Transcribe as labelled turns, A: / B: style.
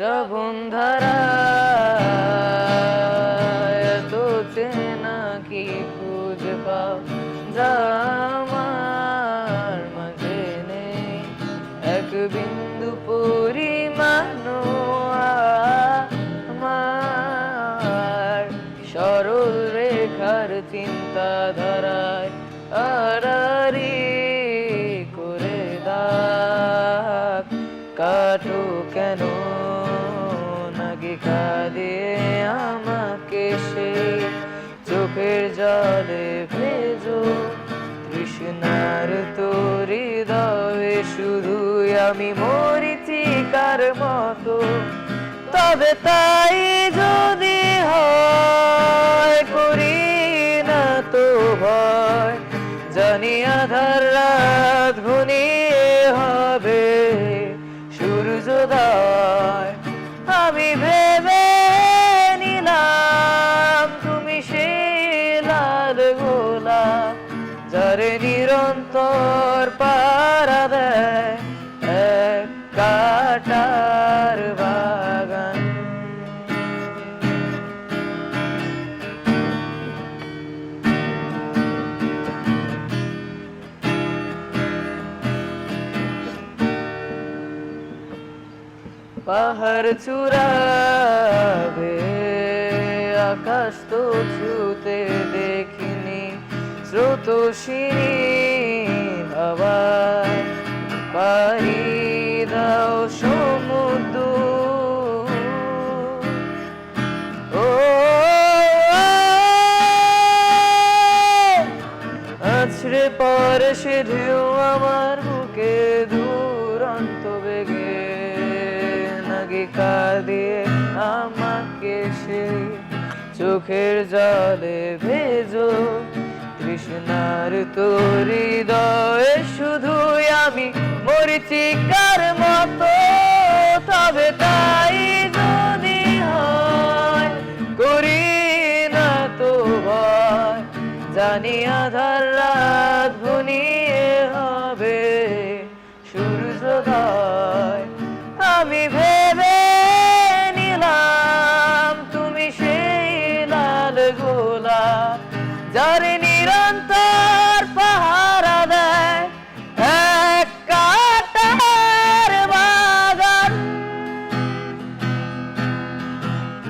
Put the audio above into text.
A: শ্রাবণ ধারা এত চেনা কি খুঁজে পাও যা আমার মাঝে নেই এক বিন্দু পরিমাণ আমার সরল রেখার চিন্তা ধারায় আড়ারি করে দাগ। কাটো কেন কাঁদে আমাকে সে চোখের জলে ভেজো। তৃষ্ণার তোরি দয়ে শুধুই আমি মরিছি কার মতো। তবে তাই যদি হয় করি না তো ভয়। জানি আধার রাত ঘনিয়ে হবে, সূর্যোদয় লাল গোলাপ যারে নিরন্তর পারা দেয় বাগান। পাহাড় চূড়াবে আকাশ তো ছুতে দেখিনি স্রোতসিনী হাওয়ায় পারি দাও সমুদ্র। ও, আছড়ে পরে সে ঢেউ আমার বুকে দুরন্ত বেগে নাকি কাঁদিয়ে আমাকে সে চোখের জলে ভেজো কৃষ্ণার তোরি শুধুই আমি মরিছি কার মতো। তবে তাই যদি হয়, করি না তো জানি আধার রাত ঘনিয়ে হবে, সূর্যোদয় நிரந்தர